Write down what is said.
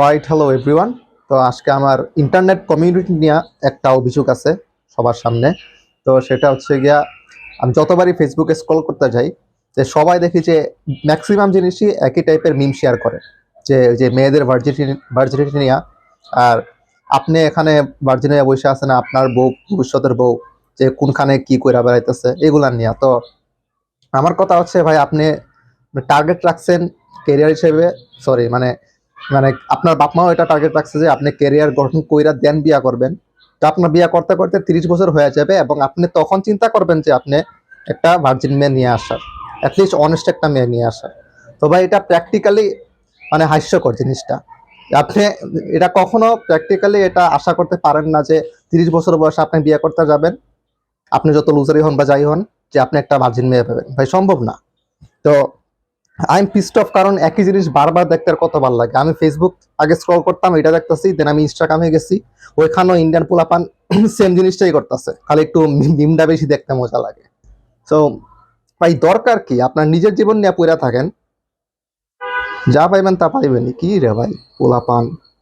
Right hello everyone তো আজকে আমার ইন্টারনেট কমিউনিটি নিয়ে একটা অভিযোগ আছে সবার সামনে। তো সেটা হচ্ছে গিয়া, আমি যতবারই ফেসবুকে স্ক্রল করতে যাই, যে সবাই দেখি যে ম্যাক্সিমাম জিনিসই একই টাইপের মিম শেয়ার করে। যে যে মেয়েদের ভার্জিটি ভার্জিনিটি নিয়ে, আর আপনি এখানে ভার্জিনিয়া বসে আছেন, আপনার বউ, ভবিষ্যতের বউ, যে কোনখানে কি কইরা বেড়াইতেছে, এগুলা নিয়ে। তো আমার কথা হচ্ছে ভাই, আপনি টার্গেট রাখছেন কেরিয়ার হিসেবে সরি মানে মানে আপনার বাপ মাও এটা টার্গেট রাখছে যে আপনি ক্যারিয়ার গঠন কইরা দেন বিয়া করবেন। তো আপনার বিয়া করতে করতে তিরিশ বছর হয়ে যাবে এবং আপনি তখন চিন্তা করবেন যে আপনি একটা ভার্জিন মেয়ে নিয়ে আসার অ্যাটলিস্ট অনেস্ট একটা মেয়ে নিয়ে আসার। তো ভাই এটা প্র্যাকটিক্যালি মানে হাস্যকর জিনিসটা। আপনি এটা কখনো প্র্যাকটিক্যালি এটা আশা করতে পারেন না যে তিরিশ বছর বয়সে আপনি বিয়ে করতে যাবেন। আপনি যত লুজারি হন বা যাই হন, যে আপনি একটা ভার্জিন মেয়ে পাবেন। ভাই, সম্ভব না। তো আই এম পিস্ট অফ কারণ একই জিনিস বারবার দেখতে কত ভালো লাগে। আমি ফেসবুক আগে স্ক্রল করতাম, এটা দেখতেছি দেন আমি ইনস্টাগ্রামে গেছি। ওইখানেও ইন্ডিয়ান পোলাপান সেম জিনিসটাই করতেছে। খালি একটু মিমটা বেশি দেখতে মজা লাগে। সো ভাই দরকার কি? আপনার নিজের জীবন নিয়ে পড়ে থাকেন। যা পাইবেন তা পাইবেন কি রে ভাই? পোলাপান।